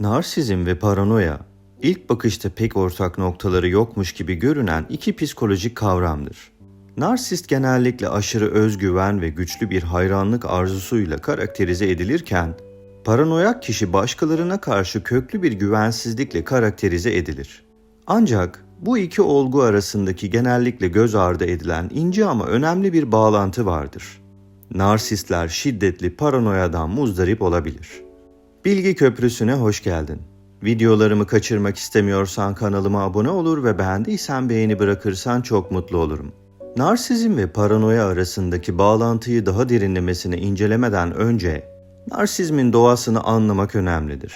Narsizm ve paranoya ilk bakışta pek ortak noktaları yokmuş gibi görünen iki psikolojik kavramdır. Narsist genellikle aşırı özgüven ve güçlü bir hayranlık arzusuyla karakterize edilirken, paranoyak kişi başkalarına karşı köklü bir güvensizlikle karakterize edilir. Ancak bu iki olgu arasındaki genellikle göz ardı edilen ince ama önemli bir bağlantı vardır. Narsistler şiddetli paranoyadan muzdarip olabilir. Bilgi Köprüsü'ne hoş geldin. Videolarımı kaçırmak istemiyorsan kanalıma abone olur ve beğendiysen beğeni bırakırsan çok mutlu olurum. Narsizm ve paranoya arasındaki bağlantıyı daha derinlemesine incelemeden önce narsizmin doğasını anlamak önemlidir.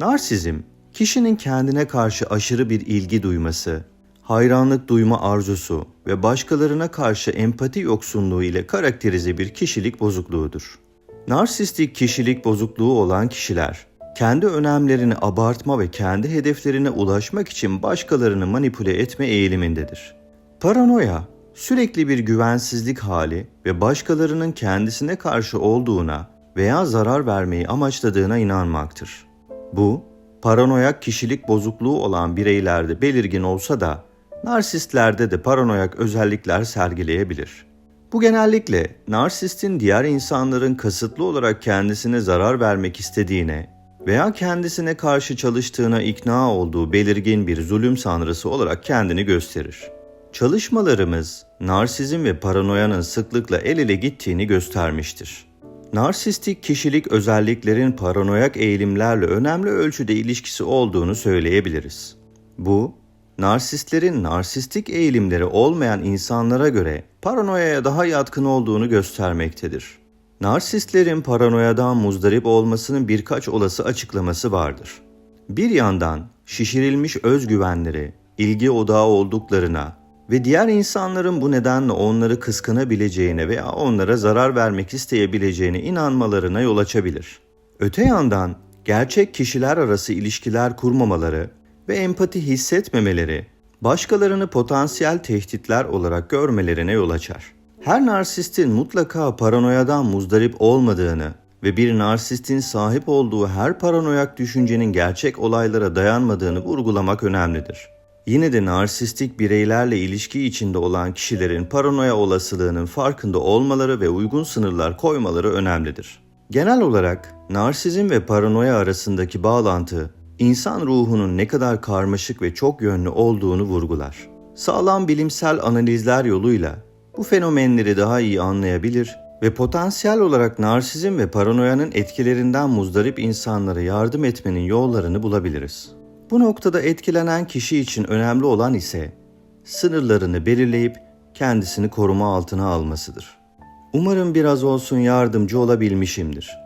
Narsizm, kişinin kendine karşı aşırı bir ilgi duyması, hayranlık duyma arzusu ve başkalarına karşı empati yoksunluğu ile karakterize bir kişilik bozukluğudur. Narsistik kişilik bozukluğu olan kişiler, kendi önemlerini abartma ve kendi hedeflerine ulaşmak için başkalarını manipüle etme eğilimindedir. Paranoya, sürekli bir güvensizlik hali ve başkalarının kendisine karşı olduğuna veya zarar vermeyi amaçladığına inanmaktır. Bu, paranoyak kişilik bozukluğu olan bireylerde belirgin olsa da narsistlerde de paranoyak özellikler sergileyebilir. Bu genellikle narsistin diğer insanların kasıtlı olarak kendisine zarar vermek istediğine veya kendisine karşı çalıştığına ikna olduğu belirgin bir zulüm sanrısı olarak kendini gösterir. Çalışmalarımız narsizm ve paranoyanın sıklıkla el ele gittiğini göstermiştir. Narsistik kişilik özelliklerin paranoyak eğilimlerle önemli ölçüde ilişkisi olduğunu söyleyebiliriz. Bu, narsistlerin narsistik eğilimleri olmayan insanlara göre paranoyaya daha yatkın olduğunu göstermektedir. Narsistlerin paranoyadan muzdarip olmasının birkaç olası açıklaması vardır. Bir yandan şişirilmiş özgüvenleri, ilgi odağı olduklarına ve diğer insanların bu nedenle onları kıskanabileceğine veya onlara zarar vermek isteyebileceğine inanmalarına yol açabilir. Öte yandan gerçek kişiler arası ilişkiler kurmamaları ve empati hissetmemeleri başkalarını potansiyel tehditler olarak görmelerine yol açar. Her narsistin mutlaka paranoyadan muzdarip olmadığını ve bir narsistin sahip olduğu her paranoyak düşüncenin gerçek olaylara dayanmadığını vurgulamak önemlidir. Yine de narsistik bireylerle ilişki içinde olan kişilerin paranoya olasılığının farkında olmaları ve uygun sınırlar koymaları önemlidir. Genel olarak narsizm ve paranoya arasındaki bağlantı insan ruhunun ne kadar karmaşık ve çok yönlü olduğunu vurgular. Sağlam bilimsel analizler yoluyla bu fenomenleri daha iyi anlayabilir ve potansiyel olarak narsizm ve paranoyanın etkilerinden muzdarip insanlara yardım etmenin yollarını bulabiliriz. Bu noktada etkilenen kişi için önemli olan ise sınırlarını belirleyip kendisini koruma altına almasıdır. Umarım biraz olsun yardımcı olabilmişimdir.